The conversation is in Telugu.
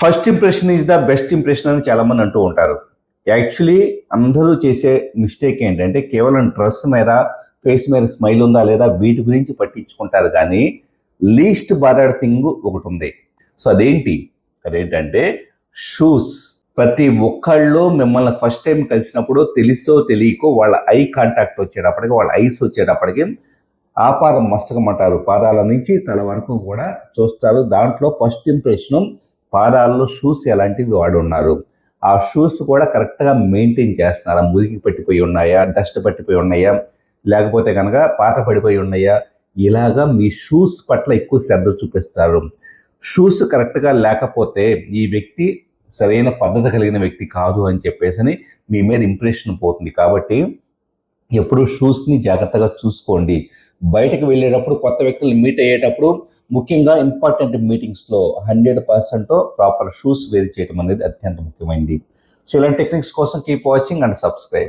First impression is the best impression అని చాలామంది అంటూ ఉంటారు. యాక్చువల్లీ అందరూ చేసే మిస్టేక్ ఏంటంటే కేవలం డ్రెస్ మీద ఫేస్ మీద స్మైల్ ఉందా లేదా వీటి గురించి పట్టించుకుంటారు కానీ లీస్ట్ బాదర్ థింగ్ ఒకటి ఉంది. సో అదేంటి? అదేంటంటే షూస్. ప్రతి ఒక్కళ్ళు మిమ్మల్ని ఫస్ట్ టైం కలిసినప్పుడు తెలుసో తెలియకో వాళ్ళ ఐ కాంటాక్ట్ వచ్చేటప్పటికి వాళ్ళ ఐస్ వచ్చేటప్పటికి ఆపారం మస్తకమంటారు. పాదాల నుంచి తల వరకు కూడా చూస్తారు. దాంట్లో ఫస్ట్ ఇంప్రెషన్ పాదాల్లో షూస్ ఎలాంటివి వాడి ఉన్నారు ఆ షూస్ కూడా కరెక్ట్గా మెయింటైన్ చేస్తున్నారా? మురికి పట్టిపోయి ఉన్నాయా? డస్ట్ పట్టిపోయి ఉన్నాయా? లేకపోతే కనుక పాత పడిపోయి ఉన్నాయా? ఇలాగా మీ షూస్ పట్ల ఎక్కువ శ్రద్ధ చూపిస్తారు. షూస్ కరెక్ట్గా లేకపోతే ఈ వ్యక్తి సరైన పద్ధతి కలిగిన వ్యక్తి కాదు అని చెప్పేసి మీ మీద ఇంప్రెషన్ పోతుంది. కాబట్టి ఎప్పుడు షూస్ని జాగ్రత్తగా చూసుకోండి. బయటకు వెళ్ళేటప్పుడు కొత్త వ్యక్తులు మీట్ అయ్యేటప్పుడు ముఖ్యంగా ఇంపార్టెంట్ మీటింగ్స్లో hundred percent proper shoes wear చేయడం అనేది అత్యంత ముఖ్యమైనది సో ఇలాంటి టెక్నిక్స్ కోసం కీప్ వాచింగ్ అండ్ సబ్స్క్రైబ్.